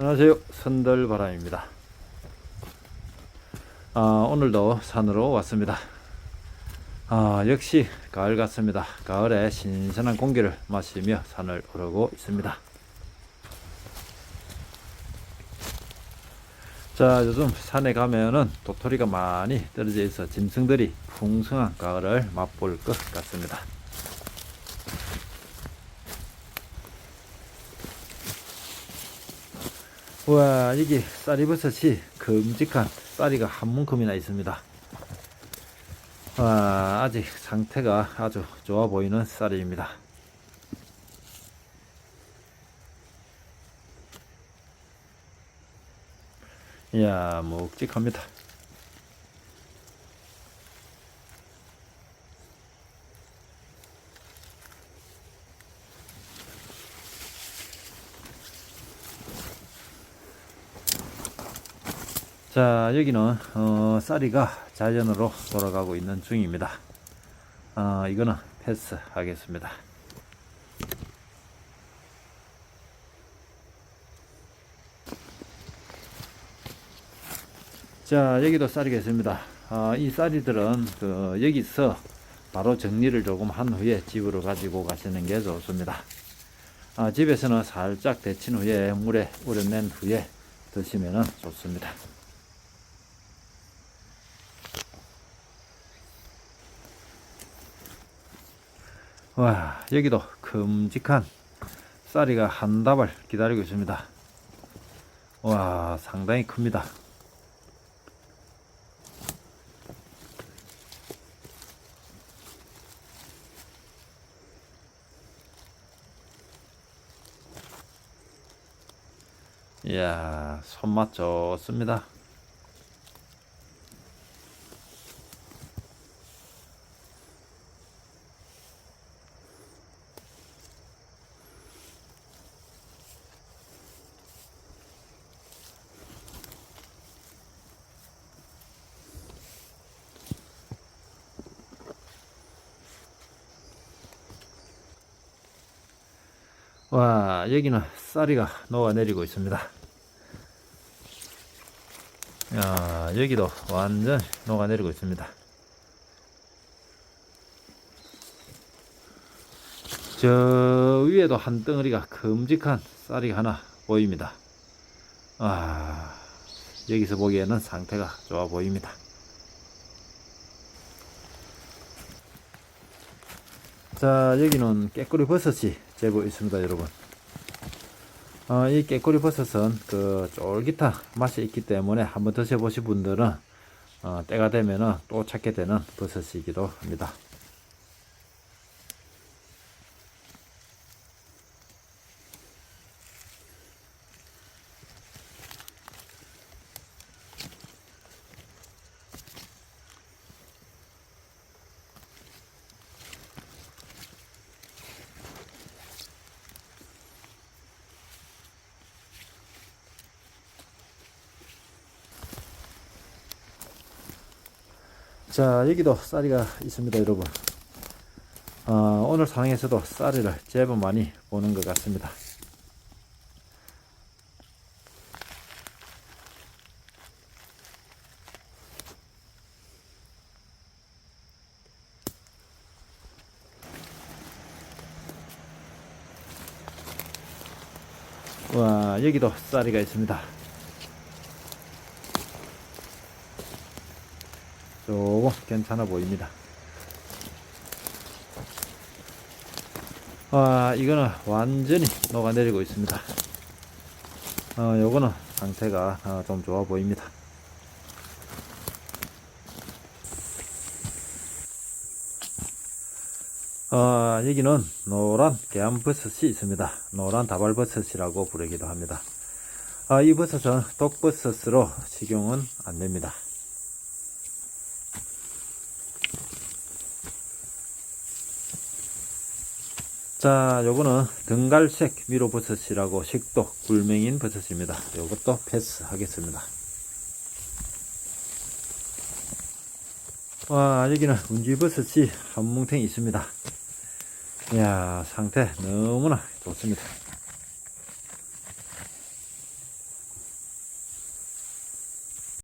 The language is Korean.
안녕하세요. 선들바람입니다. 아, 오늘도 산으로 왔습니다. 아, 역시 가을 같습니다. 가을에 신선한 공기를 마시며 산을 오르고 있습니다. 자, 요즘 산에 가면은 도토리가 많이 떨어져 있어 짐승들이 풍성한 가을을 맛볼 것 같습니다. 와 여기 쌀이버섯이 큼직한 쌀이가 한 문큼이나 있습니다. 와 아직 상태가 아주 좋아 보이는 쌀입니다. 이야 묵직합니다 자 여기는 어, 쌀이가 자연으로 돌아가고 있는 중입니다. 어, 이거는 패스 하겠습니다. 자 여기도 쌀이 있습니다. 아, 이 쌀이들은 그, 여기서 바로 정리를 조금 한 후에 집으로 가지고 가시는 게 좋습니다. 아, 집에서는 살짝 데친 후에 물에 우려낸 후에 드시면 좋습니다 와 여기도 큼직한 쌀이가 한 다발 기다리고 있습니다. 와 상당히 큽니다. 이야 손맛 좋습니다 와 여기는 쌀이가 녹아내리고 있습니다. 야 여기도 완전 녹아내리고 있습니다. 저 위에도 한 덩어리가 큼직한 쌀이 하나 보입니다. 아 여기서 보기에는 상태가 좋아 보입니다. 자 여기는 깨꼬리 버섯이 제법 있습니다 여러분. 어, 이 깨꼬리 버섯은 그 쫄깃한 맛이 있기 때문에 한번 드셔보신 분들은 어, 때가 되면은 또 찾게 되는 버섯이기도 합니다 자 여기도 쌀이가 있습니다 여러분. 어, 오늘 상황에서도 쌀이를 제법 많이 보는 것 같습니다. 와 여기도 쌀이가 있습니다 조금 괜찮아 보입니다. 아, 이거는 완전히 녹아내리고 있습니다. 어, 요거는 상태가 어, 좀 좋아 보입니다. 어, 여기는 노란 계암버섯이 있습니다. 노란 다발버섯이라고 부르기도 합니다. 아, 이 버섯은 독버섯으로 식용은 안 됩니다. 자, 요거는 등갈색 미로버섯이라고 식도 굴맹인 버섯입니다. 요것도 패스 하겠습니다. 와, 여기는 운지버섯이 한 뭉탱이 있습니다. 이야, 상태 너무나 좋습니다.